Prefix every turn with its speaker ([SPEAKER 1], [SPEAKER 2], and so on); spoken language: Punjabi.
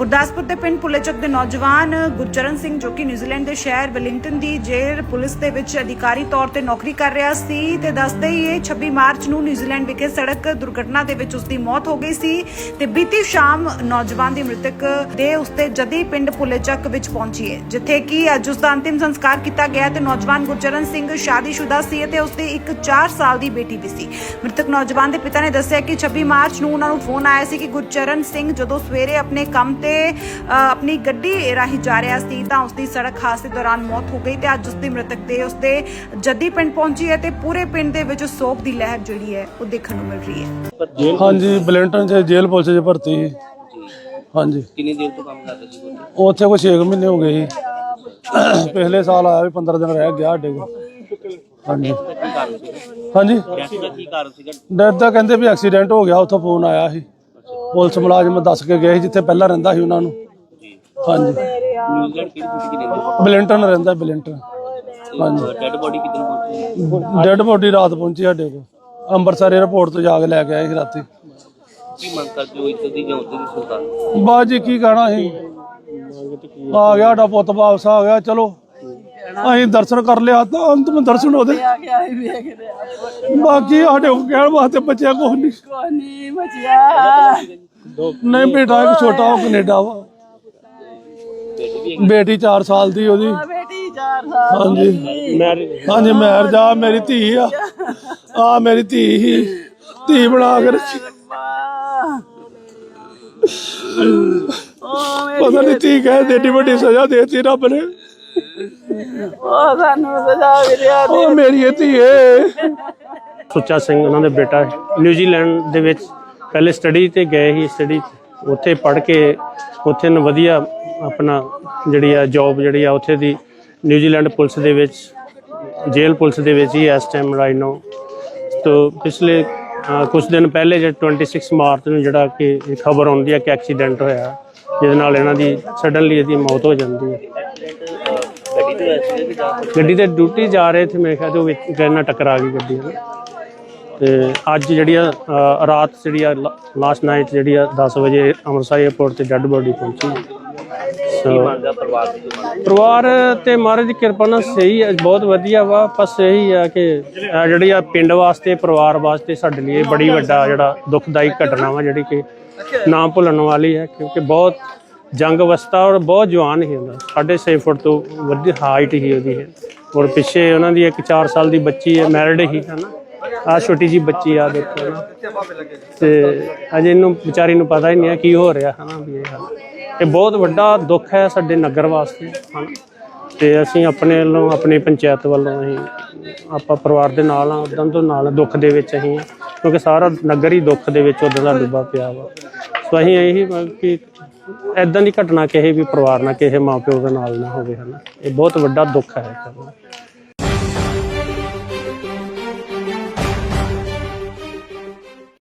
[SPEAKER 1] ਗੁਰਦਾਸਪੁਰ ਦੇ ਪਿੰਡ ਪੁਲੇਚਕ ਦੇ ਨੌਜਵਾਨ ਗੁਰਚਰਨ ਸਿੰਘ, ਜੋ ਕਿ ਨਿਊਜ਼ੀਲੈਂਡ ਦੇ ਸ਼ਹਿਰ ਵੈਲਿੰਗਟਨ ਦੀ ਜੇਲ੍ਹ ਪੁਲਿਸ ਦੇ ਵਿੱਚ ਅਧਿਕਾਰੀ ਤੌਰ ਤੇ ਨੌਕਰੀ ਕਰ ਰਿਹਾ ਸੀ ਤੇ ਦੱਸਦੇ ਹੀ ਇਹ 26 ਮਾਰਚ ਨੂੰ ਨਿਊਜ਼ੀਲੈਂਡ ਵਿਖੇ ਸੜਕ ਦੁਰਘਟਨਾ ਦੇ ਵਿੱਚ ਉਸ ਦੀ ਮੌਤ ਹੋ ਗਈ ਸੀ ਤੇ ਬੀਤੀ ਸ਼ਾਮ ਨੌਜਵਾਨ ਦੀ ਮ੍ਰਿਤਕ ਦੇ ਉਸਤੇ ਜਦੀ ਪਿੰਡ ਪੁਲੇਚਕ ਵਿੱਚ ਪਹੁੰਚੀ ਹੈ, ਜਿੱਥੇ ਕਿ ਅੱਜ ਉਸ ਦਾ ਅੰਤਿਮ ਸੰਸਕਾਰ ਕੀਤਾ ਗਿਆ ਤੇ ਨੌਜਵਾਨ ਗੁਰਚਰਨ ਸਿੰਘ ਸ਼ਾਦੀशुदा ਸੀ ਅਤੇ ਉਸਦੀ ਇੱਕ 4 ਸਾਲ ਦੀ ਬੇਟੀ ਵੀ ਸੀ। ਮ੍ਰਿਤਕ ਨੌਜਵਾਨ ਦੇ ਪਿਤਾ ਨੇ ਦੱਸਿਆ ਕਿ 26 ਮਾਰਚ ਨੂੰ ਉਹਨਾਂ ਨੂੰ ਫੋਨ ਆਇਆ ਸੀ ਕਿ ਗੁਰਚਰਨ ਸਿੰਘ ਜਦੋਂ ਸਵੇਰੇ ਆਪਣੇ ਕੰਮ ਤੇ ਅ, ਆਪਣੀ ਗੱਡੀ ਰਾਹੀਂ ਜਾ ਰਿਹਾ ਸੀ ਤਾਂ ਉਸਦੀ ਸੜਕ ਹਾਦਸੇ ਦੌਰਾਨ ਮੌਤ ਹੋ ਗਈ ਤੇ ਅੱਜ ਉਸਦੀ ਮ੍ਰਿਤਕ ਦੇ ਉਸਦੇ ਜੱਦੀ ਪਿੰਡ ਪਹੁੰਚੀ ਹੈ ਤੇ ਪੂਰੇ ਪਿੰਡ ਦੇ ਵਿੱਚ ਸੋਗ ਦੀ ਲਹਿਰ ਜਿਹੜੀ ਹੈ ਉਹ ਦੇਖਣ ਨੂੰ ਮਿਲ ਰਹੀ ਹੈ।
[SPEAKER 2] ਹਾਂਜੀ ਬਲੈਂਟਨ ਚ ਜੇਲ੍ਹ ਪੁਲਿਸ ਚ ਭਰਤੀ ਸੀ। ਹਾਂਜੀ।
[SPEAKER 3] ਕਿੰਨੀ ਦੇਰ ਤੋਂ ਕੰਮ ਕਰਦੇ ਸੀ
[SPEAKER 2] ਉੱਥੇ ਕੋਈ 6 ਮਹੀਨੇ ਹੋ ਗਏ ਸੀ। ਪਿਛਲੇ ਸਾਲ ਆਇਆ ਵੀ 15 ਦਿਨ ਰਹਿ ਗਿਆ ਸਾਡੇ ਕੋਲ। ਹਾਂਜੀ। ਹਾਂਜੀ।
[SPEAKER 3] ਦਾ ਕੀ ਕਾਰਨ ਸੀਗਾ?
[SPEAKER 2] ਡੈਡ ਦਾ ਕਹਿੰਦੇ ਵੀ ਐਕਸੀਡੈਂਟ ਹੋ ਗਿਆ ਉੱਥੋਂ ਫੋਨ ਆਇਆ ਸੀ। ਪੁਲਿਸ ਮੁਲਾਜ਼ਮ ਦੱਸ ਕੇ ਗਏ ਸੀ ਜਿੱਥੇ ਪਹਿਲਾਂ ਰਹਿੰਦਾ ਸੀ ਉਹਨਾਂ ਨੂੰ। ਹਾਂਜੀ। ਬਲੈਂਟਨ ਰਹਿੰਦਾ ਬਲੈਂਟਨ। ਹਾਂਜੀ।
[SPEAKER 3] ਡੈਡ ਬੋਡੀ ਕਿੱਦਣ ਪਹੁੰਚੀ?
[SPEAKER 2] ਡੈਡ ਬੋਡੀ ਰਾਤ ਪਹੁੰਚੀ ਸਾਡੇ ਕੋਲ। ਅੰਮ੍ਰਿਤਸਰ 에ਅਰਪੋਰਟ ਤੋਂ ਜਾ ਕੇ ਲੈ ਕੇ ਆਏ ਸੀ ਰਾਤੀ।
[SPEAKER 3] ਕੀ ਮੰਗ ਕਰਦੇ ਹੋ ਇੱਥੇ ਦੀ ਜਾਂ ਉੱਥੇ ਦੀ ਸਰਕਾਰ
[SPEAKER 2] ਬਾਅਦ ਜੀ ਕੀ ਕਹਿਣਾ ਸੀ? ਆ ਗਿਆ ਸਾਡਾ ਪੁੱਤ ਵਾਪਸ ਆ ਗਿਆ ਚਲੋ। ਅਸੀਂ ਦਰਸ਼ਨ ਕਰ ਲਿਆ ਤਾਂ ਅੰਤਮ ਦਰਸ਼ਨ ਉਹਦੇ। ਬਾਕੀ ਸਾਡੇ ਕੋਲ ਕਹਿਣ ਵਾਸਤੇ ਬੱਚਿਆ ਕੁਛ ਨਹੀਂ।
[SPEAKER 4] ਬਚਿਆ।
[SPEAKER 2] ਨਹੀਂ ਬੇਟਾ ਇੱਕ ਛੋਟਾ ਉਹ ਕੈਨੇਡਾ ਵਾ। ਬੇਟੀ 4 ਸਾਲ ਦੀ ਉਹਦੀ।
[SPEAKER 4] ਬੇਟੀ 4 ਸਾਲ
[SPEAKER 2] ਹਾਂਜੀ। ਹਾਂਜੀ ਮੈਰ ਜਾ ਮੇਰੀ ਧੀ ਆ। ਆ ਮੇਰੀ ਧੀ ਹੀ। ਧੀ ਬਣਾ ਕੇ ਰੱਖੀ।
[SPEAKER 4] ਮੇਰੀ
[SPEAKER 2] ਪਤਾ ਨਹੀਂ ਧੀ ਕਹੇ ਦੇਡੀ ਵੱਡੀ ਸਜ਼ਾ ਦੇਤੀ ਰੱਬ ਨੇ।
[SPEAKER 4] ਉਹ ਸਾਨੂੰ ਸਜ਼ਾ ਮਿਲਿਆ
[SPEAKER 2] ਉਹ ਮੇਰੀ ਇਹ ਧੀ ਏ।
[SPEAKER 5] ਸੁੱਚਾ ਸਿੰਘ ਉਹਨਾਂ ਦਾ ਬੇਟਾ ਹੈ। ਨਿਊਜ਼ੀਲੈਂਡ ਦੇ ਵਿੱਚ ਪਹਿਲੇ ਸਟੱਡੀ ਤੇ ਗਏ ਸੀ ਸਟੱਡੀ ਉੱਥੇ ਪੜ੍ਹ ਕੇ ਉੱਥੇ ਨੂੰ ਵਧੀਆ ਆਪਣਾ ਜਿਹੜੀ ਆ ਜੌਬ ਜਿਹੜੀ ਆ ਉੱਥੇ ਦੀ ਨਿਊਜ਼ੀਲੈਂਡ ਪੁਲਿਸ ਦੇ ਵਿੱਚ ਜੇਲ੍ਹ ਪੁਲਿਸ ਦੇ ਵਿੱਚ ਹੀ ਇਸ ਟਾਈਮ ਰਾਈਟ ਨਾਓ ਤੋ ਪਿਛਲੇ ਕੁਝ ਦਿਨ ਪਹਿਲੇ ਜੇ 26 ਮਾਰਚ ਨੂੰ ਜਿਹੜਾ ਕਿ ਖਬਰ ਆਉਂਦੀ ਹੈ ਕਿ ਐਕਸੀਡੈਂਟ ਹੋਇਆ ਜਿਹਦੇ ਨਾਲ ਇਹਨਾਂ ਦੀ ਸਡਨਲੀ ਇਹਦੀ ਮੌਤ ਹੋ ਜਾਂਦੀ ਹੈ
[SPEAKER 3] ਗੱਡੀ ਤੇ
[SPEAKER 5] ਡਿਊਟੀ ਜਾ ਰਹੇ ਸੀ ਮੇਰੇ ਖਿਆਲ ਤੋਂ ਵਿੱਚ ਟ੍ਰੇਨ ਨਾਲ ਟਕਰਾ ਗਈ ਗੱਡੀ ਨਾਲ ਤੇ ਅੱਜ ਜਿਹੜੀ ਆ ਅ, ਰਾਤ ਜਿਹੜੀ ਆ ਲਾਸਟ ਨਾਈਟ ਜਿਹੜੀ ਆ 10 ਵਜੇ ਅੰਮ੍ਰਿਤਸਰ 에ਅਰਪੋਰਟ ਤੇ ਡੈੱਡ ਬੋਡੀ ਪਹੁੰਚੀ। ਸੋ
[SPEAKER 3] ਪਰਿਵਾਰ ਦੀ ਮੰਗ
[SPEAKER 5] ਪਰਿਵਾਰ ਤੇ ਮਹਾਰਾਜ ਦੀ ਕਿਰਪਾ ਨਾਲ ਸਹੀ ਹੈ ਬਹੁਤ ਵਧੀਆ ਵਾ ਬਸ ਇਹੀ ਆ ਕਿ ਇਹ ਜਿਹੜੀ ਆ ਪਿੰਡ ਵਾਸਤੇ ਪਰਿਵਾਰ ਵਾਸਤੇ ਸਾਡੇ ਲਈ ਇਹ ਬੜੀ ਵੱਡਾ ਜਿਹੜਾ ਦੁਖਦਾਈ ਘਟਨਾ ਵਾ ਜਿਹੜੀ ਕਿ ਨਾ ਭੁੱਲਣ ਵਾਲੀ ਹੈ ਕਿਉਂਕਿ ਬਹੁਤ ਜੰਗ ਅਵਸਥਾ ਔਰ ਬਹੁਤ ਜਵਾਨ ਸੀ ਹੁੰਦਾ ਸਾਢੇ ਛੇ ਫੁੱਟ ਤੋਂ ਵੱਡੀ ਹਾਈਟ ਹੀ ਉਹਦੀ ਹੈ ਔਰ ਪਿੱਛੇ ਉਹਨਾਂ ਦੀ ਇੱਕ 4 ਸਾਲ ਦੀ ਬੱਚੀ ਹੈ ਮੈਰਿਡ ਹੀ ਹੈ ਨਾ ਆ ਛੋਟੀ ਜੀ ਬੱਚੀ ਆ, ਦੇਖੋ ਨਾ। ਤੇ ਅਜੇ ਇਹਨੂੰ ਵਿਚਾਰੀ ਨੂੰ ਪਤਾ ਹੀ ਨਹੀਂ ਹੈ ਕੀ ਹੋ ਰਿਹਾ ਹੈ ਨਾ ਵੀ ਇਹ ਹਾਲ। ਇਹ ਬਹੁਤ ਵੱਡਾ ਦੁੱਖ ਹੈ ਸਾਡੇ ਨਗਰ ਵਾਸਤੇ ਹਨ। ਤੇ ਅਸੀਂ ਆਪਣੇ ਵੱਲੋਂ, ਆਪਣੀ ਪੰਚਾਇਤ ਵੱਲੋਂ ਅਸੀਂ ਆਪਾਂ ਪਰਿਵਾਰ ਦੇ ਨਾਲ ਆ ਉਦੋਂ ਤੋਂ ਨਾਲ ਦੁੱਖ ਦੇ ਵਿੱਚ ਅਸੀਂ ਕਿਉਂਕਿ ਸਾਰਾ ਨਗਰ ਹੀ ਦੁੱਖ ਦੇ ਵਿੱਚ ਉਦੋਂ ਦਾ ਡੁੱਬਾ ਪਿਆ ਵਾ। ਸੋ ਅਸੀਂ ਇਹੀ ਮੰਗ ਕਿ ਐਦਾਂ ਦੀ ਘਟਨਾ ਕਿਸੇ ਵੀ ਪਰਿਵਾਰ ਨਾਲ, ਕਿਸੇ ਮਾਪਿਓ ਦੇ ਨਾਲ ਨਾ ਹੋਵੇ ਹਨਾ। ਇਹ ਬਹੁਤ ਵੱਡਾ ਦੁੱਖ ਹੈ ਕਰਨਾ